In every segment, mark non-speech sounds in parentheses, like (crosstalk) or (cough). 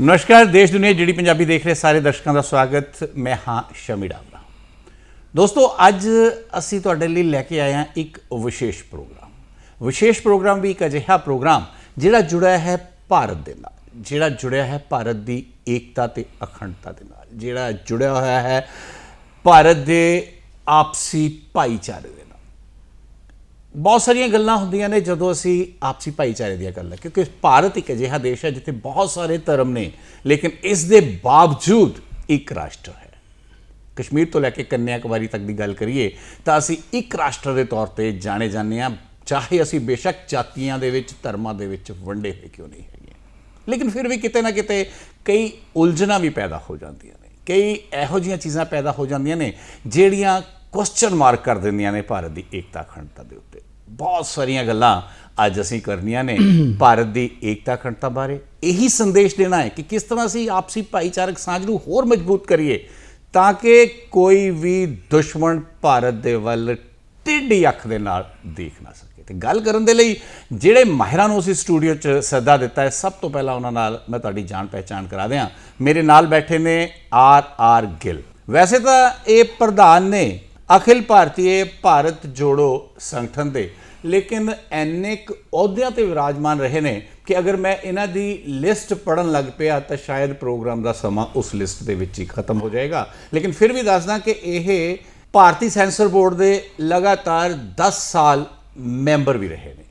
ਨਮਸਕਾਰ, ਦੇਸ਼ ਦੁਨੀਆ ਜਿਹੜੀ ਪੰਜਾਬੀ ਦੇਖ ਰਹੇ ਸਾਰੇ ਦਰਸ਼ਕਾਂ ਦਾ ਸਵਾਗਤ। ਮੈਂ ਹਾਂ ਸ਼ਮੀ ਡਾਬਰਾ। ਦੋਸਤੋ, ਅੱਜ ਅਸੀਂ ਤੁਹਾਡੇ ਲਈ ਲੈ ਕੇ ਆਏ ਹਾਂ ਇੱਕ ਵਿਸ਼ੇਸ਼ ਪ੍ਰੋਗਰਾਮ। ਵਿਸ਼ੇਸ਼ ਪ੍ਰੋਗਰਾਮ ਵੀ ਇੱਕ ਅਜਿਹਾ ਪ੍ਰੋਗਰਾਮ ਜਿਹੜਾ ਜੁੜਿਆ ਹੈ ਭਾਰਤ ਦੇ ਨਾਲ, ਜਿਹੜਾ ਜੁੜਿਆ ਹੈ ਭਾਰਤ ਦੀ ਏਕਤਾ ਤੇ ਅਖੰਡਤਾ ਦੇ ਨਾਲ, ਜਿਹੜਾ ਜੁੜਿਆ ਹੋਇਆ ਹੈ ਭਾਰਤ ਦੇ ਆਪਸੀ ਭਾਈਚਾਰੇ ਦੇ ਨਾਲ। ਬਹੁਤ ਸਾਰੀਆਂ ਗੱਲਾਂ ਹੁੰਦੀਆਂ ਨੇ ਜਦੋਂ ਅਸੀਂ ਆਪਸੀ ਭਾਈਚਾਰੇ ਦੀਆਂ ਗੱਲਾਂ ਕਿਉਂਕਿ ਭਾਰਤ ਇੱਕ ਅਜਿਹਾ ਦੇਸ਼ ਹੈ ਜਿੱਥੇ ਬਹੁਤ ਸਾਰੇ ਧਰਮ ਨੇ, ਲੇਕਿਨ ਇਸ ਦੇ ਬਾਵਜੂਦ ਇੱਕ ਰਾਸ਼ਟਰ ਹੈ। ਕਸ਼ਮੀਰ ਤੋਂ ਲੈ ਕੇ ਕੰਨਿਆ ਕੁਮਾਰੀ ਤੱਕ ਦੀ ਗੱਲ ਕਰੀਏ, ਤਾਂ ਅਸੀਂ ਇੱਕ ਰਾਸ਼ਟਰ ਦੇ ਤੌਰ ਤੇ ਜਾਣੇ ਜਾਂਦੇ ਹਾਂ, ਚਾਹੇ ਅਸੀਂ ਬੇਸ਼ੱਕ ਜਾਤੀਆਂ ਦੇ ਵਿੱਚ, ਧਰਮਾਂ ਦੇ ਵਿੱਚ ਵੰਡੇ ਹੋਏ ਕਿਉਂ ਨਹੀਂ ਹੈਗੇ। ਲੇਕਿਨ ਫਿਰ ਵੀ ਕਿਤੇ ਨਾ ਕਿਤੇ ਕਈ ਉਲਝਣਾਂ ਵੀ ਪੈਦਾ ਹੋ ਜਾਂਦੀਆਂ ਨੇ। ਕਈ ਇਹੋ ਜਿਹੀਆਂ ਚੀਜ਼ਾਂ ਪੈਦਾ ਹੋ ਜਾਂਦੀਆਂ ਨੇ, ਜਿਹੜੀਆਂ ਕੁਐਸਚਨ ਮਾਰਕ ਕਰ ਦਿੰਦੀਆਂ ਨੇ ਭਾਰਤ ਦੀ ਏਕਤਾ ਅਖੰਡਤਾ ਦੇ ਉੱਤੇ। ਬਹੁਤ ਸਾਰੀਆਂ ਗੱਲਾਂ ਅੱਜ ਅਸੀਂ ਕਰਨੀਆਂ ਨੇ (coughs) ਭਾਰਤ ਦੀ ਏਕਤਾ ਅਖੰਡਤਾ ਬਾਰੇ। ਇਹੀ ਸੰਦੇਸ਼ ਦੇਣਾ ਹੈ ਕਿ ਕਿਸ ਤਰ੍ਹਾਂ ਅਸੀਂ ਆਪਸੀ ਭਾਈਚਾਰਕ ਸਾਂਝ ਨੂੰ ਹੋਰ ਮਜ਼ਬੂਤ ਕਰੀਏ ਤਾਂ ਕਿ ਕੋਈ ਵੀ ਦੁਸ਼ਮਣ ਭਾਰਤ ਦੇ ਵੱਲ ਟੇਢੀ ਅੱਖ ਦੇ ਨਾਲ ਦੇਖ ਨਾ ਸਕੇ। ਤੇ ਗੱਲ ਕਰਨ ਦੇ ਲਈ ਜਿਹੜੇ ਮਾਹਿਰਾਂ ਨੂੰ ਅਸੀਂ ਸਟੂਡੀਓ 'ਚ ਸੱਦਾ ਦਿੱਤਾ ਹੈ ਸਭ ਤੋਂ ਪਹਿਲਾਂ ਉਹਨਾਂ ਨਾਲ ਮੈਂ ਤੁਹਾਡੀ ਜਾਣ ਪਹਿਚਾਣ ਕਰਾ ਦਿਆਂ। ਮੇਰੇ ਨਾਲ ਬੈਠੇ ਨੇ ਆਰ ਆਰ ਗਿੱਲ। ਵੈਸੇ ਤਾਂ ਇਹ ਪ੍ਰਧਾਨ ਨੇ ਅਖਿਲ ਭਾਰਤੀ ਭਾਰਤ ਜੋੜੋ ਸੰਗਠਨ ਦੇ। ਲੇਕਿਨ ਐਨੇ ਕੁ ਅਹੁਦਿਆਂ ਤੇ ਵਿਰਾਜਮਾਨ ਰਹੇ ਨੇ ਕਿ ਅਗਰ ਮੈਂ ਇਹਨਾਂ ਦੀ ਲਿਸਟ ਪੜਨ ਲੱਗ ਪਿਆ ਤਾਂ ਸ਼ਾਇਦ ਪ੍ਰੋਗਰਾਮ ਦਾ ਸਮਾਂ ਉਸ ਲਿਸਟ ਦੇ ਵਿੱਚ ਹੀ ਖਤਮ ਹੋ ਜਾਏਗਾ। ਲੇਕਿਨ ਫਿਰ ਵੀ ਦੱਸਦਾ ਕਿ ਇਹ ਭਾਰਤੀ ਸੈਂਸਰ ਬੋਰਡ ਦੇ ਲਗਾਤਾਰ 10 ਸਾਲ ਮੈਂਬਰ ਵੀ ਰਹੇ ਨੇ।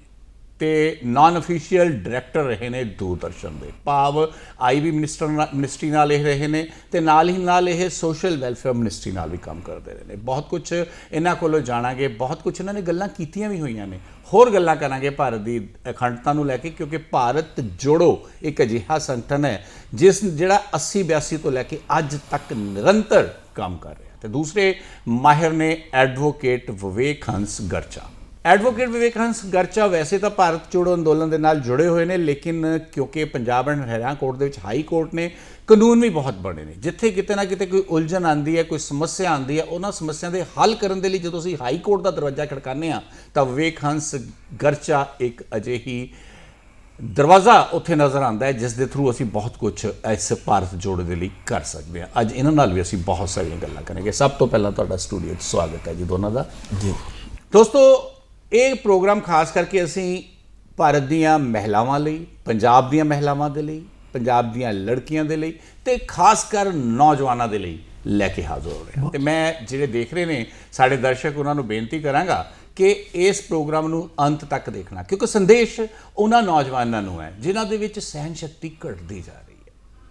ਤੇ ਨਾਨ ਅਫੀਸ਼ੀਅਲ ਡਾਇਰੈਕਟਰ ਰਹੇ ਨੇ ਦੂਰਦਰਸ਼ਨ ਦੇ। ਭਾਵ ਆਈਬੀ ਮਿਨਿਸਟਰ ਨਾਲ- ਮਿਨਿਸਟਰੀ ਨਾਲ ਇਹ ਰਹੇ ਨੇ ਤੇ ਨਾਲ ਹੀ ਨਾਲ ਇਹ ਸੋਸ਼ਲ ਵੈਲਫੇਅਰ ਮਿਨਿਸਟਰੀ ਨਾਲ ਵੀ ਕੰਮ ਕਰਦੇ ਰਹੇ ਨੇ। ਬਹੁਤ ਕੁਝ ਇਹਨਾਂ ਕੋਲੋਂ ਜਾਣਾਂਗੇ, ਬਹੁਤ ਕੁਝ ਇਹਨਾਂ ਨੇ ਗੱਲਾਂ ਕੀਤੀਆਂ ਵੀ ਹੋਈਆਂ ਨੇ। ਹੋਰ ਗੱਲਾਂ ਕਰਾਂਗੇ ਭਾਰਤ ਦੀ ਅਖੰਡਤਾ ਨੂੰ ਲੈ ਕੇ, ਕਿਉਂਕਿ ਭਾਰਤ ਜੋੜੋ ਇੱਕ ਅਜਿਹਾ ਸੰਗਠਨ ਹੈ, ਜਿਸ ਜਿਹੜਾ 80 82 ਤੋਂ ਲੈ ਕੇ ਅੱਜ ਤੱਕ ਨਿਰੰਤਰ ਕੰਮ ਕਰ ਰਿਹਾ ਤੇ ਦੂਸਰੇ ਮਾਹਿਰ ਨੇ ਐਡਵੋਕੇਟ ਵਿਵੇਕ ਹੰਸ ਗਰਚਾ। ਐਡਵੋਕੇਟ ਵਿਵੇਕ ਹੰਸ ਗਰਚਾ ਵੈਸੇ ਤਾਂ ਭਾਰਤ ਜੋੜੋ ਅੰਦੋਲਨ ਦੇ ਨਾਲ ਜੁੜੇ ਹੋਏ ਨੇ ਲੇਕਿਨ ਕਿਉਂਕਿ ਪੰਜਾਬ ਐਂਡ ਹਰਿਆਣਾ ਕੋਰਟ ਦੇ ਵਿੱਚ ਹਾਈ ਕੋਰਟ ਨੇ ਕਾਨੂੰਨ ਵੀ ਬਹੁਤ ਬਣੇ ਨੇ। ਜਿੱਥੇ ਕਿਤੇ ਨਾ ਕਿਤੇ ਕੋਈ ਉਲਝਣ ਆਂਦੀ ਹੈ ਕੋਈ ਸਮੱਸਿਆ ਆਂਦੀ ਹੈ ਉਹਨਾਂ ਸਮੱਸਿਆ ਦੇ ਹੱਲ ਕਰਨ ਦੇ ਲਈ ਜਦੋਂ ਅਸੀਂ ਹਾਈ ਕੋਰਟ ਦਾ ਦਰਵਾਜ਼ਾ ਖੜਕਾਉਂਦੇ ਆ ਤਾਂ ਵਿਵੇਕ ਹੰਸ ਗਰਚਾ ਇੱਕ ਅਜਿਹੀ ਦਰਵਾਜ਼ਾ ਉੱਥੇ ਨਜ਼ਰ ਆਉਂਦਾ ਹੈ ਜਿਸ ਦੇ ਥਰੂ ਅਸੀਂ ਬਹੁਤ ਕੁਝ ਇਸ ਭਾਰਤ ਜੋੜ ਦੇ ਲਈ ਕਰ ਸਕਦੇ ਹਾਂ। ਅੱਜ ਇਹਨਾਂ ਨਾਲ ਵੀ ਅਸੀਂ ਬਹੁਤ ਸਾਰੀਆਂ ਗੱਲਾਂ ਕਰਾਂਗੇ। ਸਭ ਤੋਂ ਪਹਿਲਾਂ ਤੁਹਾਡਾ ਸਟੂਡੀਓ 'ਚ ਸਵਾਗਤ ਹੈ ਜੀ ਦੋਨਾਂ ਦਾ। ਜੀ। ਦੋਸਤੋ ਇਹ ਪ੍ਰੋਗਰਾਮ ਖਾਸ ਕਰਕੇ ਅਸੀਂ ਭਾਰਤ ਦੀਆਂ ਮਹਿਲਾਵਾਂ ਲਈ, ਪੰਜਾਬ ਦੀਆਂ ਮਹਿਲਾਵਾਂ ਦੇ ਲਈ, ਪੰਜਾਬ ਦੀਆਂ ਲੜਕੀਆਂ ਦੇ ਲਈ ਤੇ ਖਾਸ ਕਰ ਨੌਜਵਾਨਾਂ ਦੇ ਲਈ ਲੈ ਕੇ ਹਾਜ਼ਰ ਹੋ ਰਹੇ ਹਾਂ। ਤੇ ਮੈਂ ਜਿਹੜੇ ਦੇਖ ਰਹੇ ਨੇ, ਸਾਡੇ ਦਰਸ਼ਕ ਉਹਨਾਂ ਨੂੰ ਬੇਨਤੀ ਕਰਾਂਗਾ ਕਿ ਇਸ ਪ੍ਰੋਗਰਾਮ ਨੂੰ ਅੰਤ ਤੱਕ ਦੇਖਣਾ, ਕਿਉਂਕਿ ਸੰਦੇਸ਼ ਉਹਨਾਂ ਨੌਜਵਾਨਾਂ ਨੂੰ ਹੈ, ਜਿਨ੍ਹਾਂ ਦੇ ਵਿੱਚ ਸਹਿਨ ਸ਼ਕਤੀ ਘਟਦੀ ਜਾ ਰਹੀ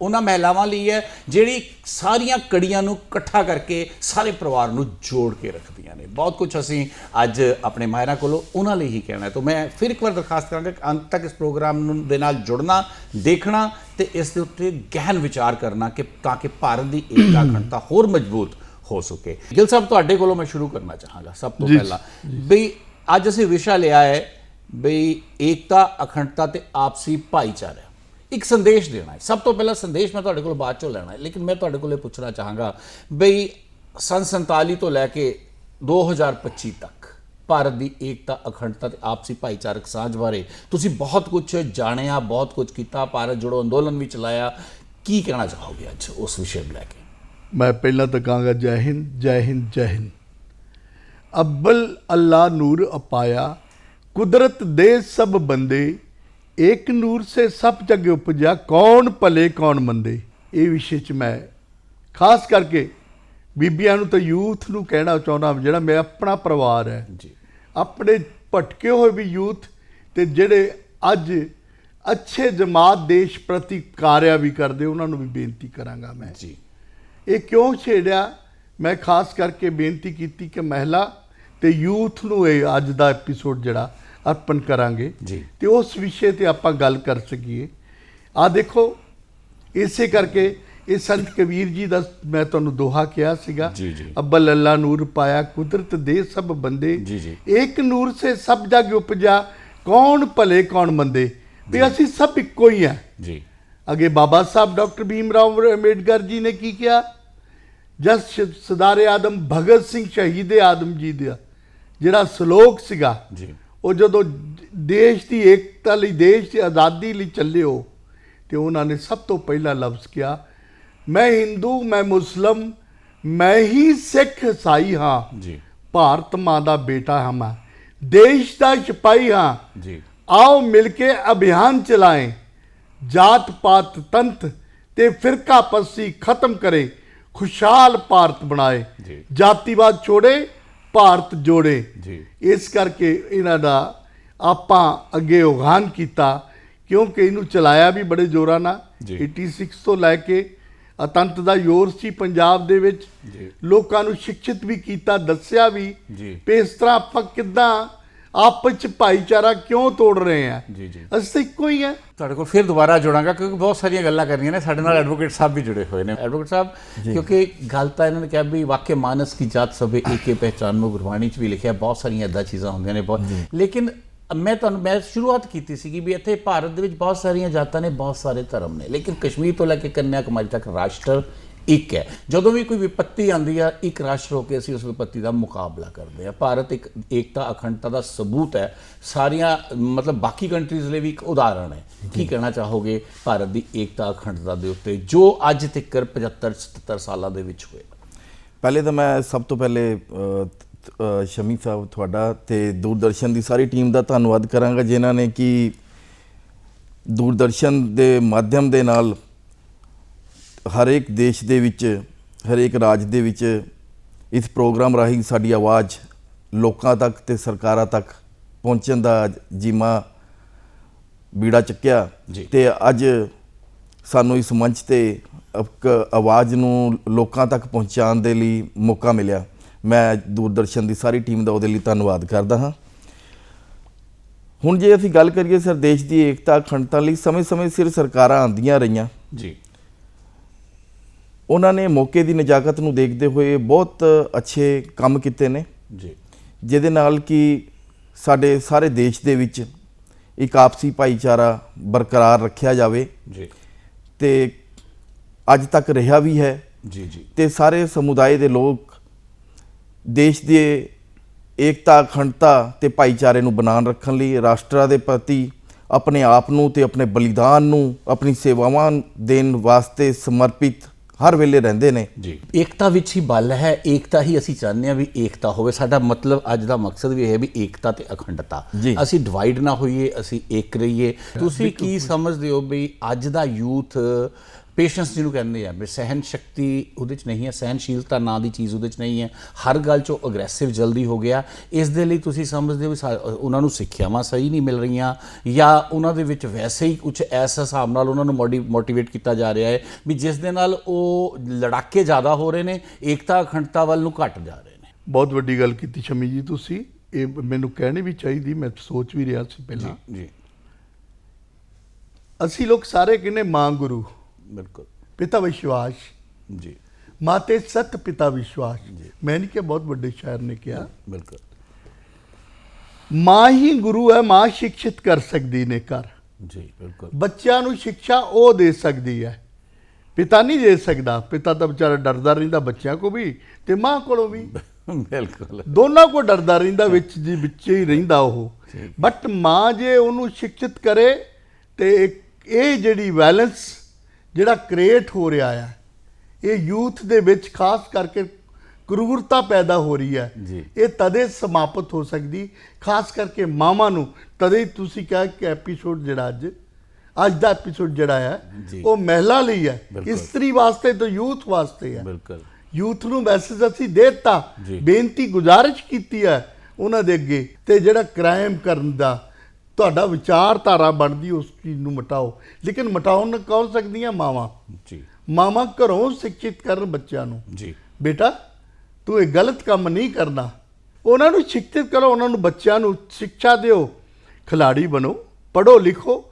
ਉਹਨਾਂ ਮਹਿਲਾਵਾਂ ਲਈ ਹੈ ਜਿਹੜੀ ਸਾਰੀਆਂ ਕੜੀਆਂ ਨੂੰ ਇਕੱਠਾ ਕਰਕੇ ਸਾਰੇ ਪਰਿਵਾਰ ਨੂੰ ਜੋੜ ਕੇ ਰੱਖਦੀਆਂ ਨੇ। ਬਹੁਤ ਕੁਝ ਅਸੀਂ ਅੱਜ ਆਪਣੇ ਮਾਇਰਾਂ ਕੋਲੋਂ ਉਹਨਾਂ ਲਈ ਹੀ ਕਹਿਣਾ ਹੈ। ਤਾਂ ਮੈਂ ਫਿਰ ਇੱਕ ਵਾਰ ਦਰਖਾਸਤ ਕਰਾਂਗਾ ਕਿ ਅੰਤ ਤੱਕ ਇਸ ਪ੍ਰੋਗਰਾਮ ਨੂੰ ਦੇ ਨਾਲ ਜੁੜਨਾ ਦੇਖਣਾ ਤੇ ਇਸ ਦੇ ਉੱਤੇ ਗਹਿਨ ਵਿਚਾਰ ਕਰਨਾ ਕਿ ਤਾਂ ਕਿ ਭਾਰਤ ਦੀ ਏਕਤਾ (clears throat) ਅਖੰਡਤਾ ਹੋਰ ਮਜ਼ਬੂਤ ਹੋ ਸਕੇ। ਗਿਲ ਸਾਹਿਬ ਤੁਹਾਡੇ ਕੋਲੋਂ ਮੈਂ ਸ਼ੁਰੂ ਕਰਨਾ ਚਾਹਾਂਗਾ ਸਭ ਤੋਂ ਪਹਿਲਾਂ। ਬਈ ਅੱਜ ਅਸੀਂ ਵਿਸ਼ਾ ਲਿਆ ਹੈ ਬਈ ਏਕਤਾ ਅਖੰਡਤਾ ਤੇ ਆਪਸੀ ਭਾਈਚਾਰਾ। ਇੱਕ ਸੰਦੇਸ਼ ਦੇਣਾ ਹੈ। ਸਭ ਤੋਂ ਪਹਿਲਾਂ ਸੰਦੇਸ਼ ਮੈਂ ਤੁਹਾਡੇ ਕੋਲ ਬਾਅਦ ਚੋਂ ਲੈਣਾ ਹੈ, ਲੇਕਿਨ ਮੈਂ ਤੁਹਾਡੇ ਕੋਲ ਇਹ ਪੁੱਛਣਾ ਚਾਹਾਂਗਾ ਬਈ ਸੰਨ 47 ਤੋਂ ਲੈ ਕੇ 2025 ਤੱਕ ਭਾਰਤ ਦੀ ਏਕਤਾ, ਅਖੰਡਤਾ ਤੇ ਆਪਸੀ ਭਾਈਚਾਰਕ ਸਾਂਝ ਬਾਰੇ ਤੁਸੀਂ ਬਹੁਤ ਕੁਝ ਜਾਣਿਆ, ਬਹੁਤ ਕੁਝ ਕੀਤਾ, ਭਾਰਤ ਜੋੜੋ ਅੰਦੋਲਨ ਵੀ ਚਲਾਇਆ। ਕੀ ਕਹਿਣਾ ਚਾਹੋਗੇ ਅੱਜ ਉਸ ਵਿਸ਼ੇ ਨੂੰ ਲੈ ਕੇ? ਮੈਂ ਪਹਿਲਾਂ ਤਾਂ ਕਹਾਂਗਾ ਜੈ ਹਿੰਦ ਜੈ ਹਿੰਦ ਜੈ ਹਿੰਦ। ਅਬਲ ਅੱਲਾ ਨੂਰ ਅਪਾਇਆ, ਕੁਦਰਤ ਦੇ ਸਭ ਬੰਦੇ ਏਕ ਨੂਰ ਸੇ ਸਭ ਜਗ ਉਪਜਾ ਕੌਣ ਭਲੇ ਕੌਣ ਮੰਦੇ? ਇਹ ਵਿਸ਼ੇ 'ਚ ਮੈਂ ਖਾਸ ਕਰਕੇ ਬੀਬੀਆਂ ਨੂੰ ਤਾਂ ਯੂਥ ਨੂੰ ਕਹਿਣਾ ਚਾਹੁੰਦਾ ਜਿਹੜਾ ਮੇਰਾ ਆਪਣਾ ਪਰਿਵਾਰ ਹੈ। ਜੀ। ਆਪਣੇ ਭਟਕੇ ਹੋਏ ਵੀ ਯੂਥ ਤੇ ਜਿਹੜੇ ਅੱਜ ਅੱਛੇ ਜਮਾਤ ਦੇਸ਼ ਪ੍ਰਤੀ ਕਾਰਿਆ ਵੀ ਕਰਦੇ ਉਹਨਾਂ ਨੂੰ ਵੀ ਬੇਨਤੀ ਕਰਾਂਗਾ ਮੈਂ। ਜੀ। ਇਹ ਕਿਉਂ ਛੇੜਿਆ? ਮੈਂ ਖਾਸ ਕਰਕੇ ਬੇਨਤੀ ਕੀਤੀ ਕਿ ਮਹਿਲਾ ਤੇ ਯੂਥ ਨੂੰ ਇਹ ਅੱਜ ਦਾ ਐਪੀਸੋਡ ਜਿਹੜਾ ਅਰਪਣ ਕਰਾਂਗੇ। ਜੀ। ਤੇ ਉਸ ਵਿਸ਼ੇ ਤੇ ਆਪਾਂ ਗੱਲ ਕਰ ਸਕੀਏ। ਆ ਦੇਖੋ ਇਸੇ ਕਰਕੇ ਇਹ ਸੰਤ ਕਬੀਰ ਜੀ ਦਾ ਮੈਂ ਤੁਹਾਨੂੰ ਦੋਹਾ ਕਿਹਾ ਸੀਗਾ। ਅੱਬਲ ਅੱਲਾ ਨੂਰ ਪਾਇਆ ਕੁਦਰਤ ਦੇ ਸਭ ਬੰਦੇ। ਜੀ, ਜੀ। ਏਕ ਨੂਰ ਸੇ ਸਭ ਜਗ ਉਪਜਾ ਕੌਣ ਭਲੇ ਕੌਣ ਮੰਦੇ। ਵੀ ਅਸੀਂ ਸਭ ਇੱਕੋ ਹੀ ਆ ਜੀ। ਅੱਗੇ ਬਾਬਾ ਸਾਹਿਬ ਡਾਕਟਰ ਭੀਮ ਰਾਓ ਅੰਬੇਡਕਰ ਜੀ ਨੇ ਕੀ ਕਿਹਾ? ਜਦ ਸ਼- ਸਰਦਾਰ ਆਦਮ ਭਗਤ ਸਿੰਘ ਸ਼ਹੀਦ ਆਦਮ ਜੀ ਦਾ ਜਿਹੜਾ ਸ਼ਲੋਕ ਸੀਗਾ। ਜੀ। ਉਹ ਜਦੋਂ ਦੇਸ਼ ਦੀ ਏਕਤਾ ਲਈ ਦੇਸ਼ ਦੀ ਆਜ਼ਾਦੀ ਲਈ ਚੱਲਿਓ ਤੇ ਉਹਨਾਂ ਨੇ ਸਭ ਤੋਂ ਪਹਿਲਾ ਲਫ਼ਜ਼ ਕਿਹਾ ਮੈਂ ਹਿੰਦੂ ਮੈਂ ਮੁਸਲਮ ਮੈਂ ਹੀ ਸਿੱਖ ਈਸਾਈ ਹਾਂ। ਜੀ। ਭਾਰਤ ਮਾਂ ਦਾ ਬੇਟਾ ਹਾਂ ਮੈਂ। ਦੇਸ਼ ਦਾ ਸਿਪਾਹੀ ਹਾਂ। ਜੀ। ਆਓ ਮਿਲ ਕੇ ਅਭਿਆਨ ਚਲਾਏਂ। ਜਾਤ ਪਾਤ ਤੰਤ ਤੇ ਫਿਰਕਾ ਪਰਸੀ ਖਤਮ ਕਰੇ। ਖੁਸ਼ਹਾਲ ਭਾਰਤ ਬਣਾਏ। ਜਾਤੀਵਾਦ ਛੋੜੇ ਭਾਰਤ ਜੋੜੇ ਜੀ ਇਸ ਕਰਕੇ ਇਹਨਾਂ ਦਾ ਆਪਾਂ ਅੱਗੇ ਉਗਾਨ ਕੀਤਾ ਕਿਉਂਕਿ ਇਹਨੂੰ ਚਲਾਇਆ ਵੀ ਬੜੇ ਜ਼ੋਰਾਂ ਨਾਲ ਜੀ। 86 ਤੋਂ ਲੈ ਕੇ ਅਤੰਤ ਦਾ ਯੋਰ ਸੀ ਪੰਜਾਬ ਦੇ ਵਿੱਚ। ਲੋਕਾਂ ਨੂੰ ਸਿੱਖਿਤ ਵੀ ਕੀਤਾ ਦੱਸਿਆ। ਵੀ ਇਸ ਤਰ੍ਹਾਂ ਆਪਾਂ ਕਿੱਦਾਂ ਆਪਸ ਚ ਭਾਈਚਾਰਾ ਕਿਉਂ ਤੋੜ ਰਹੇ ਆ? ਜੀ, ਜੀ। ਅਸੀਂ ਤਾਂ ਇੱਕੋ ਹੀ ਆ। ਤੁਹਾਡੇ ਕੋਲ ਫਿਰ ਦੁਬਾਰਾ ਜੁੜਾਂਗਾ ਕਿਉਂਕਿ ਬਹੁਤ ਸਾਰੀਆਂ ਗੱਲਾਂ ਕਰਨੀਆਂ ਨੇ। ਸਾਡੇ ਨਾਲ ਐਡਵੋਕੇਟ ਸਾਹਿਬ ਵੀ ਜੁੜੇ ਹੋਏ ਨੇ। ਐਡਵੋਕੇਟ ਸਾਹਿਬ ਕਿਉਂਕਿ ਗੱਲ ਤਾਂ ਇਹਨਾਂ ਨੇ ਕਿਹਾ ਵੀ ਵਾਕਿਆ ਮਾਨਸ ਕੀ ਜਾਤ ਸਭੇ ਏਕੇ ਪਹਿਚਾਨ ਨੂੰ ਗੁਰਬਾਣੀ 'ਚ ਵੀ ਲਿਖਿਆ ਬਹੁਤ ਸਾਰੀਆਂ ਇਦਾਂ ਚੀਜ਼ਾਂ ਹੁੰਦੀਆਂ ਨੇ ਬਹੁਤ ਲੇਕਿਨ ਮੈਂ ਤੁਹਾਨੂੰ ਮੈਂ ਸ਼ੁਰੂਆਤ ਕੀਤੀ ਸੀਗੀ ਵੀ ਇੱਥੇ ਭਾਰਤ ਦੇ ਵਿੱਚ ਬਹੁਤ ਸਾਰੀਆਂ ਜਾਤਾਂ ਨੇ ਬਹੁਤ ਸਾਰੇ ਧਰਮ ਨੇ। ਲੇਕਿਨ ਕਸ਼ਮੀਰ ਤੋਂ ਲੈ ਕੇ ਕੰਨਿਆ ਕੁਮਾਰੀ ਤੱਕ ਰਾਸ਼ਟਰ ਇੱਕ ਹੈ। ਜਦੋਂ ਵੀ ਕੋਈ ਵਿਪੱਤੀ ਆਉਂਦੀ ਆ ਇੱਕ ਰਾਸ਼ਟਰ ਹੋ ਕੇ ਅਸੀਂ ਉਸ ਵਿਪੱਤੀ ਦਾ ਮੁਕਾਬਲਾ ਕਰਦੇ ਆ ਭਾਰਤ ਇੱਕ ਏਕਤਾ ਅਖੰਡਤਾ ਦਾ ਸਬੂਤ ਹੈ। ਸਾਰੀਆਂ ਮਤਲਬ ਬਾਕੀ ਕੰਟਰੀਜ਼ ਲਈ ਵੀ ਇੱਕ ਉਦਾਹਰਣ ਹੈ। ਕੀ ਕਹਿਣਾ ਚਾਹੋਗੇ ਭਾਰਤ ਦੀ ਏਕਤਾ ਅਖੰਡਤਾ ਦੇ ਉੱਤੇ ਜੋ ਅੱਜ ਤੱਕ 75 77 ਸਾਲਾਂ ਦੇ ਵਿੱਚ ਹੋਇਆ? ਪਹਿਲੇ ਤਾਂ ਮੈਂ ਸਭ ਤੋਂ ਪਹਿਲੇ ਸ਼ਮੀ ਸਾਹਿਬ ਤੁਹਾਡਾ ਤੇ ਦੂਰਦਰਸ਼ਨ ਦੀ ਸਾਰੀ ਟੀਮ ਦਾ ਧੰਨਵਾਦ ਕਰਾਂਗਾ ਜਿਨ੍ਹਾਂ ਨੇ ਕਿ ਦੂਰਦਰਸ਼ਨ ਦੇ ਮਾਧਿਅਮ ਦੇ ਨਾਲ ਹਰੇਕ ਦੇਸ਼ ਦੇ ਵਿੱਚ ਹਰੇਕ ਰਾਜ ਦੇ ਵਿੱਚ ਇਸ ਪ੍ਰੋਗਰਾਮ ਰਾਹੀਂ ਸਾਡੀ ਆਵਾਜ਼ ਲੋਕਾਂ ਤੱਕ ਤੇ ਸਰਕਾਰਾਂ ਤੱਕ ਪਹੁੰਚਣ ਦਾ ਜੀਮਾ ਬੀੜਾ ਚੱਕਿਆ। ਤੇ ਅੱਜ ਸਾਨੂੰ ਇਸ ਮੰਚ ਤੇ ਇੱਕ ਆਵਾਜ਼ ਨੂੰ ਲੋਕਾਂ ਤੱਕ ਪਹੁੰਚਾਉਣ ਦੇ ਲਈ ਮੌਕਾ ਮਿਲਿਆ। ਮੈਂ ਦੂਰਦਰਸ਼ਨ ਦੀ ਸਾਰੀ ਟੀਮ ਦਾ ਉਹਦੇ ਲਈ ਧੰਨਵਾਦ ਕਰਦਾ ਹਾਂ। ਹੁਣ ਜੇ ਅਸੀਂ ਗੱਲ ਕਰੀਏ ਸਰ ਦੇਸ਼ ਦੀ ਏਕਤਾ ਅਖੰਡਤਾ ਲਈ ਸਮੇਂ-ਸਮੇਂ ਸਿਰ ਸਰਕਾਰਾਂ ਆਂਦੀਆਂ ਰਹੀਆਂ। ਜੀ। ਉਹਨਾਂ ਨੇ ਮੌਕੇ ਦੀ ਨਜਾਕਤ ਨੂੰ ਦੇਖਦੇ ਹੋਏ ਬਹੁਤ ਅੱਛੇ ਕੰਮ ਕੀਤੇ ਨੇ। ਜੀ। ਜਿਹਦੇ ਨਾਲ ਕਿ ਸਾਡੇ ਸਾਰੇ ਦੇਸ਼ ਦੇ ਵਿੱਚ ਇੱਕ ਆਪਸੀ ਭਾਈਚਾਰਾ ਬਰਕਰਾਰ ਰੱਖਿਆ ਜਾਵੇ। ਜੀ। ਤੇ ਅੱਜ ਤੱਕ ਰਿਹਾ ਵੀ ਹੈ। ਜੀ ਜੀ। ਤੇ ਸਾਰੇ ਸਮੁਦਾਇ ਦੇ ਲੋਕ ਦੇਸ਼ ਦੇ ਏਕਤਾ ਅਖੰਡਤਾ ਤੇ ਭਾਈਚਾਰੇ ਨੂੰ ਬਣਾਣ ਰੱਖਣ ਲਈ ਰਾਸ਼ਟਰਾਂ ਦੇ ਪ੍ਰਤੀ ਆਪਣੇ ਆਪ ਨੂੰ ਤੇ ਆਪਣੇ ਬਲੀਦਾਨ ਨੂੰ ਆਪਣੀ ਸੇਵਾਵਾਂ ਦੇਣ ਵਾਸਤੇ ਸਮਰਪਿਤ ਹਰ ਵੇਲੇ ਰਹਿੰਦੇ ਨੇ। ਜੀ। ਏਕਤਾ ਵਿੱਚ ਹੀ ਬਲ ਹੈ ਏਕਤਾ ਹੀ ਅਸੀਂ ਚਾਹੁੰਦੇ ਹਾਂ ਵੀ ਏਕਤਾ ਹੋਵੇ। ਸਾਡਾ ਮਤਲਬ ਅੱਜ ਦਾ ਮਕਸਦ ਵੀ ਇਹ ਹੈ ਵੀ ਏਕਤਾ ਤੇ ਅਖੰਡਤਾ। ਅਸੀਂ ਡਿਵਾਈਡ ਨਾ ਹੋਈਏ ਅਸੀਂ ਏਕ ਰਹੀਏ। ਤੁਸੀਂ ਕੀ ਸਮਝਦੇ ਹੋ ਵੀ ਅੱਜ ਦਾ ਯੂਥ ਪੇਸ਼ੈਂਸ ਜਿਹਨੂੰ ਕਹਿੰਦੇ ਆ ਵੀ ਸਹਿਨ ਸ਼ਕਤੀ ਉਹਦੇ ਚ ਨਹੀਂ ਹੈ ਸਹਿਨਸ਼ੀਲਤਾ ਨਾਂ ਦੀ ਚੀਜ਼ ਉਹਦੇ ਚ ਨਹੀਂ ਹੈ। ਹਰ ਗੱਲ ਚੋਂ ਅਗਰੈਸਿਵ ਜਲਦੀ ਹੋ ਗਿਆ। ਇਸ ਦੇ ਲਈ ਤੁਸੀਂ ਸਮਝਦੇ ਹੋ ਉਹਨਾਂ ਨੂੰ ਸਿੱਖਿਆਵਾਂ ਸਹੀ ਨਹੀਂ ਮਿਲ ਰਹੀਆਂ ਜਾਂ ਉਹਨਾਂ ਦੇ ਵਿੱਚ ਵੈਸੇ ਹੀ ਕੁਝ ਐਸ ਹਿਸਾਬ ਨਾਲ ਉਹਨਾਂ ਨੂੰ ਮੋਟੀਵੇਟ ਕੀਤਾ ਜਾ ਰਿਹਾ ਹੈ ਵੀ ਜਿਸ ਦੇ ਨਾਲ ਉਹ ਲੜਾਕੇ ਜ਼ਿਆਦਾ ਹੋ ਰਹੇ ਨੇ ਏਕਤਾ ਅਖੰਡਤਾ ਵੱਲ ਨੂੰ ਘਟ ਜਾ ਰਹੇ ਨੇ। ਬਹੁਤ ਵੱਡੀ ਗੱਲ ਕੀਤੀ ਸ਼ਮੀ ਜੀ ਤੁਸੀਂ। ਇਹ ਮੈਨੂੰ ਕਹਿਣੀ ਵੀ ਚਾਹੀਦੀ ਮੈਂ ਸੋਚ ਵੀ ਰਿਹਾ ਸੀ ਪਹਿਲਾਂ। ਜੀ। ਅਸੀਂ ਲੋਕ ਸਾਰੇ ਕਹਿੰਦੇ ਮਾਂ ਗੁਰੂ। ਬਿਲਕੁਲ। ਪਿਤਾ ਵਿਸ਼ਵਾਸ। ਜੀ। ਮਾਤੇ ਸਤ ਪਿਤਾ ਵਿਸ਼ਵਾਸ। ਮੈਂ ਨਹੀਂ ਕਿ ਬਹੁਤ ਵੱਡੇ ਸ਼ਾਇਰ ਨੇ ਕਿਹਾ। ਬਿਲਕੁਲ। ਮਾਂ ਹੀ ਗੁਰੂ ਹੈ ਮਾਂ ਸਿੱਖਿਤ ਕਰ ਸਕਦੀ ਨੇ ਘਰ। ਜੀ ਬਿਲਕੁਲ। ਬੱਚਿਆਂ ਨੂੰ ਸਿੱਖਿਆ ਉਹ ਦੇ ਸਕਦੀ ਹੈ। ਪਿਤਾ ਨਹੀਂ ਦੇ ਸਕਦਾ। ਪਿਤਾ ਤਾਂ ਵਿਚਾਰਾ ਡਰਦਾ ਰਹਿੰਦਾ ਬੱਚਿਆਂ ਕੋ ਵੀ ਤੇ ਮਾਂ ਕੋਲੋਂ ਵੀ। ਬਿਲਕੁਲ। ਦੋਨਾਂ ਕੋ ਡਰਦਾ ਰਹਿੰਦਾ ਵਿੱਚ ਜੀ ਵਿੱਚ ਹੀ ਰਹਿੰਦਾ ਉਹ। ਬਟ ਮਾਂ ਜੇ ਉਹਨੂੰ ਸਿੱਖਿਤ ਕਰੇ ਤੇ ਇਹ ਜਿਹੜੀ ਬੈਲੈਂਸ ਜਿਹੜਾ ਕ੍ਰੀਏਟ ਹੋ ਰਿਹਾ ਹੈ ਇਹ ਯੂਥ ਦੇ ਵਿੱਚ ਖਾਸ ਕਰਕੇ ਕਰੂਰਤਾ ਪੈਦਾ ਹੋ ਰਹੀ ਹੈ। ਇਹ ਤਦੇ ਸਮਾਪਤ ਹੋ ਸਕਦੀ ਖਾਸ ਕਰਕੇ ਮਾਵਾਂ ਨੂੰ ਤਦੇ ਤੁਸੀਂ ਕਿਹਾ ਕਿ ਐਪੀਸੋਡ ਜਿਹੜਾ ਅੱਜ ਅੱਜ ਦਾ ਐਪੀਸੋਡ ਜਿਹੜਾ ਹੈ। ਉਹ ਮਹਿਲਾ ਲਈ ਹੈ। ਇਸਤਰੀ ਵਾਸਤੇ ਤੇ ਯੂਥ ਵਾਸਤੇ ਹੈ ਬਿਲਕੁਲ ਯੂਥ ਨੂੰ ਮੈਸੇਜ ਅਸੀਂ ਦੇ ਦਿੱਤਾ। ਬੇਨਤੀ ਗੁਜ਼ਾਰਿਸ਼ ਕੀਤੀ ਹੈ ਉਹਨਾਂ ਦੇ ਅੱਗੇ ਤੇ ਜਿਹੜਾ ਕ੍ਰਾਈਮ ਕਰਨ ਦਾ ਤੁਹਾਡਾ ਵਿਚਾਰਧਾਰਾ ਬਣਦੀ ਉਸ ਚੀਜ਼ ਨੂੰ ਮਟਾਓ। ਲੇਕਿਨ ਮਟਾਉਣ ਕੌਣ ਸਕਦੀਆਂ? ਮਾਵਾਂ। ਜੀ। ਮਾਵਾਂ ਘਰੋਂ ਸਿੱਖਿਤ ਕਰਨ ਬੱਚਿਆਂ ਨੂੰ। ਜੀ। ਬੇਟਾ ਤੂੰ ਇਹ ਗਲਤ ਕੰਮ ਨਹੀਂ ਕਰਨਾ। ਉਹਨਾਂ ਨੂੰ ਸਿੱਖਿਤ ਕਰੋ ਉਹਨਾਂ ਨੂੰ ਬੱਚਿਆਂ ਨੂੰ ਸਿੱਖਿਆ ਦਿਓ। ਖਿਲਾੜੀ ਬਣੋ ਪੜੋ ਲਿਖੋ।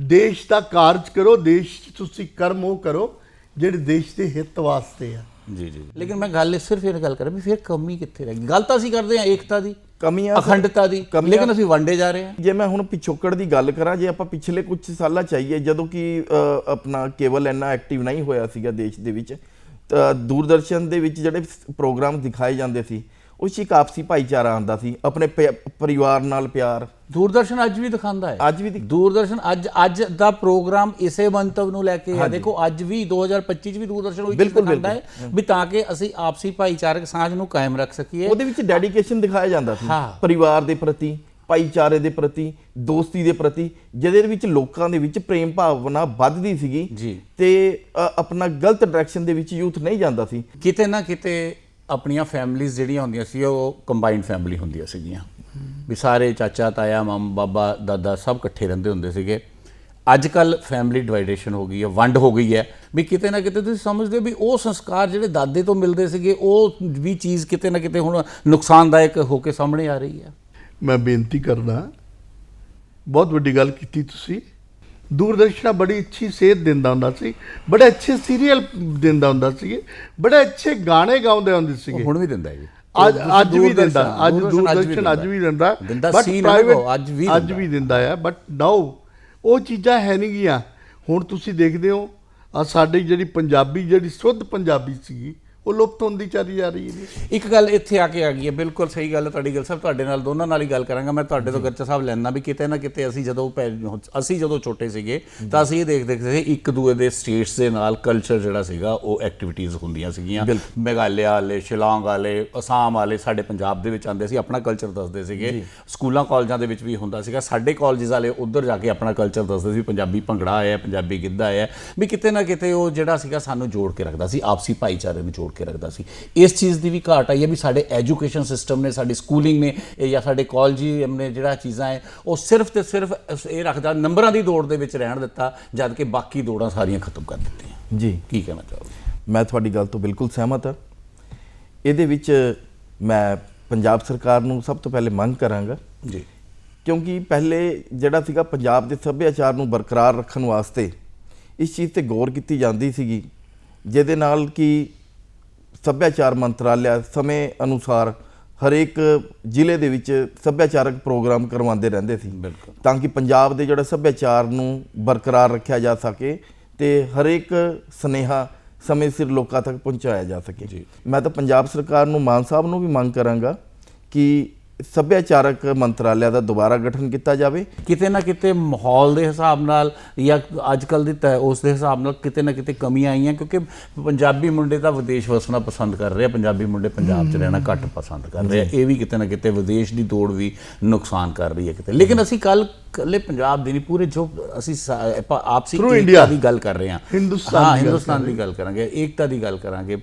ਦੇਸ਼ ਦਾ ਕਾਰਜ ਕਰੋ ਦੇਸ਼ 'ਚ ਤੁਸੀਂ ਕਰਮ ਉਹ ਕਰੋ ਜਿਹੜੇ ਦੇਸ਼ ਦੇ ਹਿੱਤ ਵਾਸਤੇ ਆ। ਜੀ ਜੀ ਲੇਕਿਨ ਮੈਂ ਗੱਲ ਸਿਰਫ ਇਹ ਗੱਲ ਕਰ ਰਿਹਾ ਵੀ ਫਿਰ ਕਮੀ ਕਿੱਥੇ ਰਹਿ ਗਈ? ਗੱਲ ਤਾਂ ਅਸੀਂ ਕਰਦੇ ਹਾਂ ਏਕਤਾ ਦੀ। ਕਮੀਆਂ ਅਖੰਡਤਾ ਦੀ। ਲੇਕਿਨ ਅਸੀਂ ਵੰਡੇ ਜਾ ਰਹੇ ਹਾਂ। ਜੇ ਮੈਂ ਹੁਣ ਪਿਛੋਕੜ ਦੀ ਗੱਲ ਕਰਾਂ ਜੇ ਆਪਾਂ ਪਿਛਲੇ ਕੁਝ ਸਾਲਾਂ ਚਾਹੀਏ ਜਦੋਂ ਕਿ ਆਪਣਾ ਕੇਵਲ ਇੰਨਾ ਐਕਟਿਵ ਨਹੀਂ ਹੋਇਆ ਸੀਗਾ ਦੇਸ਼ ਦੇ ਵਿੱਚ ਤਾਂ ਦੂਰਦਰਸ਼ਨ ਦੇ ਵਿੱਚ ਜਿਹੜੇ ਪ੍ਰੋਗਰਾਮ ਦਿਖਾਏ ਜਾਂਦੇ ਸੀ ਉਸ 'ਚ ਇੱਕ ਆਪਸੀ ਭਾਈਚਾਰਾ ਆਂਦਾ ਸੀ ਆਪਣੇ ਪਿਆ- ਪਰਿਵਾਰ ਨਾਲ ਪਿਆਰ। ਦੂਰਦਰਸ਼ਨ ਅੱਜ ਵੀ ਦਿਖਾਉਂਦਾ ਹੈ। ਅੱਜ ਵੀ ਦਿਖ- ਦੂਰਦਰਸ਼ਨ ਅੱਜ ਅੱਜ ਦਾ ਪ੍ਰੋਗਰਾਮ ਇਸੇ ਮੰਤਵ ਨੂੰ ਲੈ ਕੇ ਹੈ। ਦੇਖੋ ਅੱਜ ਵੀ 2025 ਚ ਵੀ ਦੂਰਦਰਸ਼ਨ ਉਹੀ ਚੀਜ਼ ਬਿਲਕੁਲ, ਦਿਖਾਉਂਦਾ ਹੈ ਵੀ ਤਾਂ ਕਿ ਅਸੀਂ ਆਪਸੀ ਭਾਈਚਾਰਕ ਸਾਂਝ ਨੂੰ ਕਾਇਮ ਰੱਖ ਸਕੀਏ। ਉਹਦੇ ਵਿੱਚ ਡੈਡੀਕੇਸ਼ਨ ਦਿਖਾਇਆ ਜਾਂਦਾ ਸੀ। ਹਾਂ। ਪਰਿਵਾਰ ਦੇ ਪ੍ਰਤੀ ਭਾਈਚਾਰੇ ਦੇ ਪ੍ਰਤੀ ਦੋਸਤੀ ਦੇ ਪ੍ਰਤੀ ਜਿਹਦੇ ਵਿੱਚ ਲੋਕਾਂ ਦੇ ਵਿੱਚ ਪ੍ਰੇਮ ਭਾਵਨਾ ਵੱਧਦੀ ਸੀਗੀ ਜੀ। ਤੇ ਅ, ਆਪਣਾ ਗਲਤ ਡਾਇਰੈਕਸ਼ਨ ਦੇ ਵਿੱਚ ਯੂਥ ਨਹੀਂ ਜਾਂਦਾ ਸੀ। ਕਿਤੇ ਨਾ ਕਿਤੇ ਆਪਣੀਆਂ ਫੈਮਲੀਆਂ ਜਿਹੜੀਆਂ ਹੁੰਦੀਆਂ ਸੀ, ਉਹ ਕੰਬਾਈਨਡ ਫੈਮਿਲੀ ਹੁੰਦੀਆਂ ਸੀਗੀਆਂ। ਵੀ ਸਾਰੇ ਚਾਚਾ, ਤਾਇਆ, ਮਮ, ਬਾਬਾ, ਦਾਦਾ ਸਭ ਇਕੱਠੇ ਰਹਿੰਦੇ ਹੁੰਦੇ ਸੀਗੇ। ਅੱਜ ਕੱਲ ਫੈਮਿਲੀ ਡਿਵਾਈਡੇਸ਼ਨ ਹੋ ਗਈ ਹੈ, ਵੰਡ ਹੋ ਗਈ ਹੈ। ਵੀ ਕਿਤੇ ਨਾ ਕਿਤੇ ਤੁਸੀਂ ਸਮਝਦੇ ਹੋ ਵੀ ਉਹ ਸੰਸਕਾਰ ਜਿਹੜੇ ਦਾਦੇ ਤੋਂ ਮਿਲਦੇ ਸੀਗੇ, ਉਹ ਵੀ ਚੀਜ਼ ਕਿਤੇ ਨਾ ਕਿਤੇ ਹੁਣ ਨੁਕਸਾਨਦਾਇਕ ਹੋ ਕੇ ਸਾਹਮਣੇ ਆ ਰਹੀ ਹੈ। ਮੈਂ ਬੇਨਤੀ ਕਰਦਾ, ਬਹੁਤ ਵੱਡੀ ਗੱਲ ਕੀਤੀ ਤੁਸੀਂ। ਦੂਰਦਰਸ਼ਨ ਬੜੀ ਅੱਛੀ ਸੇਧ ਦਿੰਦਾ ਹੁੰਦਾ ਸੀ ਬੜੇ ਅੱਛੇ ਸੀਰੀਅਲ ਦਿੰਦਾ ਹੁੰਦਾ ਸੀ ਬੜੇ ਅੱਛੇ ਗਾਣੇ ਗਾਉਂਦੇ ਹੁੰਦੇ ਸੀਗੇ। ਹੁਣ ਵੀ ਦਿੰਦਾ ਹੈ ਜੀ ਅੱਜ ਅੱਜ ਵੀ ਦਿੰਦਾ ਅੱਜ ਦੂਰਦਰਸ਼ਨ ਅੱਜ ਵੀ ਦਿੰਦਾ private ਉਹ ਅੱਜ ਵੀ ਅੱਜ। ਵੀ ਦਿੰਦਾ ਹੈ ਬਟ ਨਾਓ ਉਹ ਚੀਜ਼ਾਂ ਹੈ ਨਹੀਂ ਗੀਆਂ। ਹੁਣ ਤੁਸੀਂ ਦੇਖਦੇ ਹੋ ਆ ਸਾਡੀ ਜਿਹੜੀ ਪੰਜਾਬੀ ਜਿਹੜੀ ਸ਼ੁੱਧ ਪੰਜਾਬੀ ਸੀਗੀ ਉਹ ਲੁਪਤ ਹੁੰਦੀ ਚਲੀ ਜਾ ਰਹੀ ਹੈ ਇੱਕ ਗੱਲ ਇੱਥੇ ਆ ਕੇ ਆ ਗਈ ਹੈ ਬਿਲਕੁਲ ਸਹੀ ਗੱਲ ਹੈ ਤੁਹਾਡੀ ਗੱਲ। ਸਾਹਿਬ ਤੁਹਾਡੇ ਨਾਲ ਦੋਨਾਂ ਨਾਲ ਹੀ ਗੱਲ ਕਰਾਂਗਾ। ਮੈਂ ਤੁਹਾਡੇ ਤੋਂ ਗਰਚਾ ਸਾਹਿਬ ਲੈਣਾ ਵੀ ਕਿਤੇ ਨਾ ਕਿਤੇ ਅਸੀਂ ਜਦੋਂ ਪੈ- ਅਸੀਂ ਜਦੋਂ ਛੋਟੇ ਸੀਗੇ ਤਾਂ ਅਸੀਂ ਇਹ ਦੇਖਦੇ ਸੀ ਇੱਕ ਦੂਏ ਦੇ ਸਟੇਟਸ ਦੇ ਨਾਲ ਕਲਚਰ ਜਿਹੜਾ ਸੀਗਾ ਉਹ ਐਕਟੀਵਿਟੀਜ਼ ਹੁੰਦੀਆਂ ਸੀਗੀਆਂ। ਮੇਘਾਲਿਆ ਵਾਲੇ ਸ਼ਿਲੌਂਗ ਵਾਲੇ ਅਸਾਮ ਵਾਲੇ ਸਾਡੇ ਪੰਜਾਬ ਦੇ ਵਿੱਚ ਆਉਂਦੇ ਸੀ ਆਪਣਾ ਕਲਚਰ ਦੱਸਦੇ ਸੀਗੇ। ਸਕੂਲਾਂ ਕਾਲਜਾਂ ਦੇ ਵਿੱਚ ਵੀ ਹੁੰਦਾ ਸੀਗਾ। ਸਾਡੇ ਕਾਲਜਸ ਵਾਲੇ ਉੱਧਰ ਜਾ ਕੇ ਆਪਣਾ ਕਲਚਰ ਦੱਸਦੇ ਸੀ ਪੰਜਾਬੀ ਭੰਗੜਾ ਆਇਆ ਪੰਜਾਬੀ ਗਿੱਧਾ ਆਇਆ। ਵੀ ਕਿਤੇ ਨਾ ਕਿਤੇ ਉਹ ਜਿਹੜਾ ਸੀਗਾ ਸਾਨੂੰ ਜੋੜ ਕੇ ਰੱਖਦਾ ਸੀ ਆਪਸੀ ਭਾਈਚਾਰੇ ਨੂੰ ਜੋੜ ਕੇ ਰੱਖਦਾ ਸੀ। ਇਸ ਚੀਜ਼ ਦੀ ਵੀ ਘਾਟ ਆਈ ਹੈ ਵੀ ਸਾਡੇ ਐਜੂਕੇਸ਼ਨ ਸਿਸਟਮ ਨੇ ਸਾਡੀ ਸਕੂਲਿੰਗ ਨੇ ਜਾਂ ਸਾਡੇ ਕਾਲਜੀ ਨੇ ਜਿਹੜਾ ਚੀਜ਼ਾਂ ਹੈ ਉਹ ਸਿਰਫ ਤੇ ਸਿਰਫ ਇਹ ਰੱਖਦਾ ਨੰਬਰਾਂ ਦੀ ਦੌੜ ਦੇ ਵਿੱਚ ਰਹਿਣ ਦਿੱਤਾ ਜਦ ਕਿ ਬਾਕੀ ਦੌੜਾਂ ਸਾਰੀਆਂ ਖਤਮ ਕਰ ਦਿੱਤੀਆਂ। ਜੀ। ਕੀ ਕਹਿਣਾ ਚਾਹੋਗੇ? ਮੈਂ ਤੁਹਾਡੀ ਗੱਲ ਤੋਂ ਬਿਲਕੁਲ ਸਹਿਮਤ ਹਾਂ। ਇਹਦੇ ਵਿੱਚ ਮੈਂ ਪੰਜਾਬ ਸਰਕਾਰ ਨੂੰ ਸਭ ਤੋਂ ਪਹਿਲੇ ਮੰਗ ਕਰਾਂਗਾ। ਜੀ। ਕਿਉਂਕਿ ਪਹਿਲੇ ਜਿਹੜਾ ਸੀਗਾ ਪੰਜਾਬ ਦੇ ਸੱਭਿਆਚਾਰ ਨੂੰ ਬਰਕਰਾਰ ਰੱਖਣ ਵਾਸਤੇ ਇਸ ਚੀਜ਼ ਤੇ ਗੌਰ ਕੀਤੀ ਜਾਂਦੀ ਸੀਗੀ। ਜਿਹਦੇ ਨਾਲ ਕਿ ਸੱਭਿਆਚਾਰ ਮੰਤਰਾਲਿਆ ਸਮੇਂ ਅਨੁਸਾਰ ਹਰੇਕ ਜ਼ਿਲ੍ਹੇ ਦੇ ਵਿੱਚ ਸੱਭਿਆਚਾਰਕ ਪ੍ਰੋਗਰਾਮ ਕਰਵਾਉਂਦੇ ਰਹਿੰਦੇ ਸੀ ਬਿਲਕੁਲ। ਤਾਂ ਕਿ ਪੰਜਾਬ ਦੇ ਜਿਹੜਾ ਸੱਭਿਆਚਾਰ ਨੂੰ ਬਰਕਰਾਰ ਰੱਖਿਆ ਜਾ ਸਕੇ ਤੇ ਹਰੇਕ ਸਨੇਹਾ ਸਮੇਂ ਸਿਰ ਲੋਕਾਂ ਤੱਕ ਪਹੁੰਚਾਇਆ ਜਾ ਸਕੇ। ਮੈਂ ਤਾਂ ਪੰਜਾਬ ਸਰਕਾਰ ਨੂੰ ਮਾਨ ਸਾਹਿਬ ਨੂੰ ਵੀ ਮੰਗ ਕਰਾਂਗਾ ਕਿ ਸੱਭਿਆਚਾਰਕ ਮੰਤਰਾਲਿਆ ਦਾ ਦੁਬਾਰਾ ਗਠਨ ਕੀਤਾ ਜਾਵੇ। ਕਿਤੇ ਨਾ ਕਿਤੇ ਮਾਹੌਲ ਦੇ ਹਿਸਾਬ ਨਾਲ ਜਾਂ ਅੱਜ ਕੱਲ ਦੀ ਉਸ ਦੇ ਹਿਸਾਬ ਨਾਲ ਕਿਤੇ ਨਾ ਕਿਤੇ ਕਮੀਆਂ ਆਈਆਂ ਕਿਉਂਕਿ ਪੰਜਾਬੀ ਮੁੰਡੇ ਤਾਂ ਵਿਦੇਸ਼ ਵਸਣਾ ਪਸੰਦ ਕਰ ਰਹੇ ਆ। ਪੰਜਾਬੀ ਮੁੰਡੇ ਪੰਜਾਬ 'ਚ ਰਹਿਣਾ ਘੱਟ ਪਸੰਦ ਕਰ ਰਹੇ ਆ। ਇਹ ਵੀ ਕਿਤੇ ਨਾ ਕਿਤੇ ਵਿਦੇਸ਼ ਦੀ ਦੌੜ ਵੀ ਨੁਕਸਾਨ ਕਰ ਰਹੀ ਹੈ ਕਿਤੇ। ਲੇਕਿਨ ਅਸੀਂ ਕੱਲ ਕੱਲੇ ਪੰਜਾਬ ਦੇ ਨਹੀਂ ਪੂਰੇ ਜੋ ਅਸੀਂ ਆਪਸੀ ਏਕਤਾ। ਦੀ ਗੱਲ ਕਰ ਰਹੇ ਹਾਂ। ਹਿੰਦੁਸਤਾਨ ਹਾਂ ਹਿੰਦੁਸਤਾਨ ਦੀ ਗੱਲ ਕਰਾਂਗੇ ਏਕਤਾ ਦੀ ਗੱਲ ਕਰਾਂਗੇ।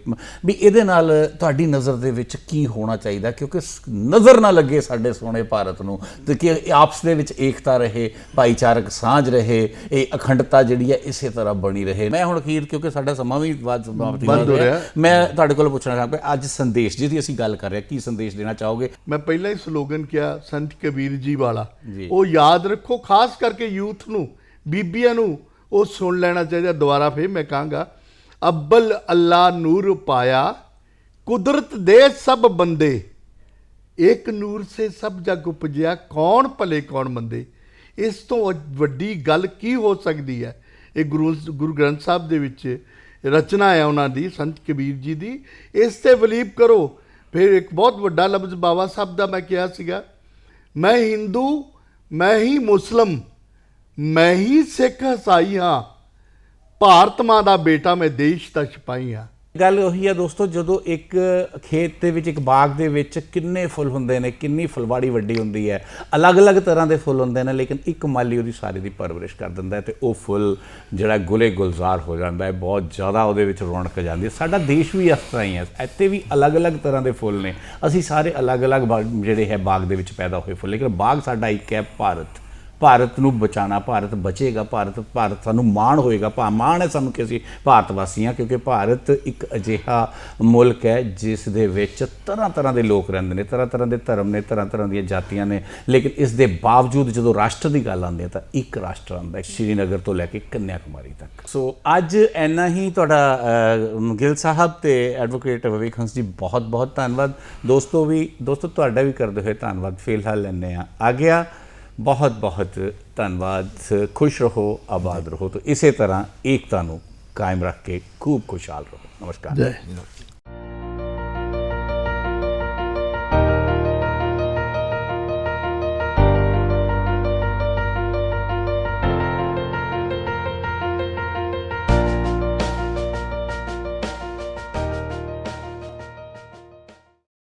ਵੀ ਇਹਦੇ ਨਾਲ ਤੁਹਾਡੀ ਨਜ਼ਰ ਦੇ ਵਿੱਚ ਕੀ ਹੋਣਾ ਚਾਹੀਦਾ? ਕਿਉਂਕਿ ਨਜ਼ਰ ਨਾ ਲੱਗੇ ਸਾਡੇ ਸੋਹਣੇ ਭਾਰਤ ਨੂੰ ਤੇ ਕਿ ਆਪਸ ਦੇ ਵਿੱਚ ਏਕਤਾ ਰਹੇ ਭਾਈਚਾਰਕ ਸਾਂਝ ਰਹੇ ਇਹ ਅਖੰਡਤਾ ਜਿਹੜੀ ਹੈ ਇਸੇ ਤਰ੍ਹਾਂ ਬਣੀ ਰਹੇ। ਮੈਂ ਹੁਣ ਅਖੀਰ ਕਿਉਂਕਿ ਸਾਡਾ ਸਮਾਂ ਵੀ ਬਾਅਦ ਸਮਾਪਤੀ ਹੋ ਰਿਹਾ। ਮੈਂ ਤੁਹਾਡੇ ਕੋਲ ਪੁੱਛਣਾ ਚਾਹਾਂਗਾ ਅੱਜ ਸੰਦੇਸ਼ ਜਿਹਦੀ ਅਸੀਂ ਗੱਲ ਕਰ ਰਹੇ ਕੀ ਸੰਦੇਸ਼ ਦੇਣਾ ਚਾਹੋਗੇ? ਮੈਂ ਪਹਿਲਾਂ ਹੀ ਸਲੋਗਨ ਕਿਹਾ ਸੰਤ ਕਬੀਰ ਜੀ ਵਾਲਾ। ਉਹ ਯਾਦ ਰੱਖੋ ਖਾਸ ਕਰਕੇ ਯੂਥ ਨੂੰ ਬੀਬੀਆਂ ਨੂੰ ਉਹ ਸੁਣ ਲੈਣਾ ਚਾਹੀਦਾ ਦੁਬਾਰਾ ਫੇਰ ਮੈਂ ਕਹਾਂਗਾ ਅੱਬਲ ਅੱਲਾ ਨੂਰ ਪਾਇਆ ਕੁਦਰਤ ਦੇ ਸਭ ਬੰਦੇ। ਇੱਕ ਨੂਰ ਸੇ ਸਭ ਜਗ ਉਪਜਿਆ, ਕੌਣ ਭਲੇ, ਕੌਣ ਮੰਦੇ? ਇਸ ਤੋਂ ਵੱਡੀ ਗੱਲ ਕੀ ਹੋ ਸਕਦੀ ਹੈ? ਇਹ ਗੁਰੂ ਗੁਰੂ ਗ੍ਰੰਥ ਸਾਹਿਬ ਦੇ ਵਿੱਚ ਰਚਨਾ ਹੈ ਉਹਨਾਂ ਦੀ, ਸੰਤ ਕਬੀਰ ਜੀ ਦੀ। ਇਸ ਤੇ ਬਲੀਵ ਕਰੋ। ਫਿਰ ਇੱਕ ਬਹੁਤ ਵੱਡਾ ਲਫ਼ਜ਼ ਬਾਬਾ ਸਾਹਿਬ ਦਾ ਮੈਂ ਕਿਹਾ ਸੀਗਾ, ਮੈਂ ਹਿੰਦੂ, ਮੈਂ ਹੀ ਮੁਸਲਮ, ਮੈਂ ਹੀ ਸਿੱਖ ਈਸਾਈ ਹਾਂ। ਭਾਰਤ ਮਾਂ ਦਾ ਬੇਟਾ, ਮੈਂ ਦੇਸ਼ ਦਾ ਸਿਪਾਹੀ ਹਾਂ। ਗੱਲ ਉਹੀ ਹੈ ਦੋਸਤੋ, ਜਦੋਂ ਇੱਕ ਖੇਤ ਦੇ ਵਿੱਚ, ਇੱਕ ਬਾਗ ਦੇ ਵਿੱਚ ਕਿੰਨੇ ਫੁੱਲ ਹੁੰਦੇ ਨੇ, ਕਿੰਨੀ ਫੁਲਵਾੜੀ ਵੱਡੀ ਹੁੰਦੀ ਹੈ, ਅਲੱਗ-ਅਲੱਗ ਤਰ੍ਹਾਂ ਦੇ ਫੁੱਲ ਹੁੰਦੇ ਨੇ, ਲੇਕਿਨ ਇੱਕ ਮਾਲੀ ਉਹਦੀ ਸਾਰੀ ਦੀ ਪਰਵਰਿਸ਼ ਕਰ ਦਿੰਦਾ ਹੈ ਤੇ ਉਹ ਫੁੱਲ ਜਿਹੜਾ ਗੁਲੇ ਗੁਲਜ਼ਾਰ ਹੋ ਜਾਂਦਾ ਹੈ, ਬਹੁਤ ਜ਼ਿਆਦਾ ਉਹਦੇ ਵਿੱਚ ਰੌਣਕ ਜਾਂਦੀ ਹੈ। ਸਾਡਾ ਦੇਸ਼ ਵੀ ਇਸ ਤਰ੍ਹਾਂ ਹੀ ਹੈ, ਇੱਥੇ ਵੀ ਅਲੱਗ-ਅਲੱਗ ਤਰ੍ਹਾਂ ਦੇ ਫੁੱਲ ਨੇ। ਅਸੀਂ ਸਾਰੇ ਅਲੱਗ-ਅਲੱਗ ਬਾਗ- ਜਿਹੜੇ ਹੈ ਬਾਗ ਦੇ ਵਿੱਚ ਪੈਦਾ ਹੋਏ ਫੁੱਲ, ਲੇਕਿਨ ਬਾਗ ਸਾਡਾ ਇੱਕ ਹੈ ਭਾਰਤ। ਭਾਰਤ ਨੂੰ ਬਚਾਣਾ ਭਾਰਤ ਬਚੇਗਾ ਭਾਰਤ ਭਾਰਤ ਸਾਨੂੰ ਮਾਣ ਹੋਏਗਾ ਭਾ ਮਾਣ ਹੈ ਸਾਨੂੰ ਕਿ ਅਸੀਂ ਭਾਰਤ ਵਾਸੀ ਹਾਂ ਕਿਉਂਕਿ ਭਾਰਤ ਇੱਕ ਅਜਿਹਾ ਮੁਲਕ ਹੈ ਜਿਸ ਦੇ ਵਿੱਚ ਤਰ੍ਹਾਂ ਤਰ੍ਹਾਂ ਦੇ ਲੋਕ ਰਹਿੰਦੇ ਨੇ ਤਰ੍ਹਾਂ ਤਰ੍ਹਾਂ ਦੇ ਧਰਮ ਨੇ ਤਰ੍ਹਾਂ ਤਰ੍ਹਾਂ ਦੀਆਂ ਜਾਤੀਆਂ ਨੇ ਲੇਕਿਨ ਇਸ ਦੇ ਬਾਵਜੂਦ ਜਦੋਂ ਰਾਸ਼ਟਰ ਦੀ ਗੱਲ ਆਉਂਦੀ ਹੈ ਤਾਂ ਇੱਕ ਰਾਸ਼ਟਰ ਆਉਂਦਾ ਹੈ ਸ਼੍ਰੀਨਗਰ ਤੋਂ ਲੈ ਕੇ ਕੰਨਿਆ ਕੁਮਾਰੀ ਤੱਕ। ਸੋ ਅੱਜ ਇੰਨਾ ਹੀ ਤੁਹਾਡਾ ਅਹ, ਗਿੱਲ ਸਾਹਿਬ ਤੇ ਐਡਵੋਕੇਟ ਵਿਵੇਕ ਹੰਸ ਜੀ ਬਹੁਤ ਬਹੁਤ ਧੰਨਵਾਦ। ਦੋਸਤੋ ਵੀ ਦੋਸਤੋ ਤੁਹਾਡਾ ਵੀ ਕਰਦੇ ਹੋਏ ਧੰਨਵਾਦ। ਫਿਲਹਾਲ ਲੈਂਦੇ ਆ। ਆ ਗਿਆ ਬਹੁਤ ਬਹੁਤ ਧੰਨਵਾਦ ਖੁਸ਼ ਰਹੋ, ਆਬਾਦ ਰਹੋ। तो ਇਸੇ ਤਰ੍ਹਾਂ ਏਕਤਾ ਨੂੰ ਕਾਇਮ ਰੱਖ ਕੇ ਖੂਬ ਖੁਸ਼ਹਾਲ ਰਹੋ। ਨਮਸਕਾਰ। ਜੈ